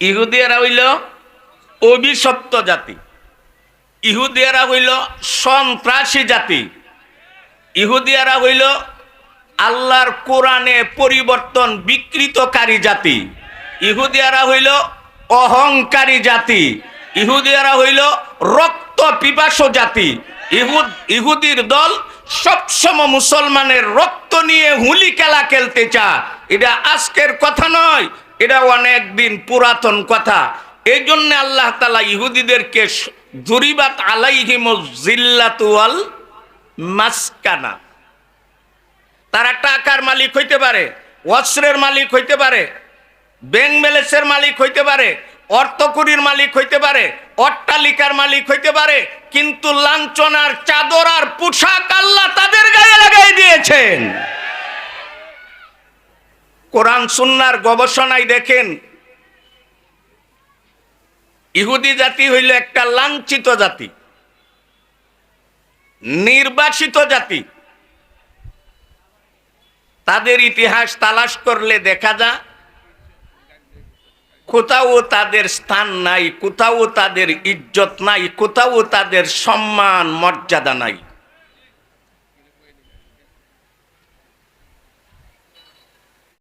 ইহুদিয়ারা হইল অভিশপ্ত জাতি। ইহুদিয়ারা হইল সন্ত্রাসী জাতি। ইহুদিয়ারা হইল আল্লাহর কোরআনে পরিবর্তন বিকৃতকারী জাতি। ইহুদিয়ারা হইল অহংকারী জাতি। ইহুদিয়ারা হইল রক্ত পিপাস জাতি। ইহুদ, ইহুদির দল সবসময় মুসলমানের রক্ত নিয়ে হুলি খেলা খেলতে চা এটা আজকের কথা নয় এটা অনেক দিন পুরাতন কথা। এই জন্য আল্লাহ তালা ইহুদিদেরকে জুরিবাত আলাইহিম জিল্লাতুয়াল মাসকানা। তারা টাকার মালিক হইতে পারে, অস্ত্রের মালিক হইতে পারে, ব্যাংক ব্যালেন্সের মালিক হইতে পারে অর্থকুরির মালিক হইতে পারে, অট্টালিকার মালিক হইতে পারে, কিন্তু লাঞ্ছনার চাদর আর পোশাক আল্লাহ তাদের গায়ে লাগাই দিয়েছেন। কোরআন সুন্নার গবেষণায় দেখেন, ইহুদি জাতি হইল একটা লাঞ্ছিত জাতি, নির্বাসিত জাতি। তাদের ইতিহাস তালাশ করলে দেখা যায় কোথাও তাদের স্থান নাই, কোথাও তাদের ইজ্জত নাই, কোথাও তাদের সম্মান, মর্যাদা নাই।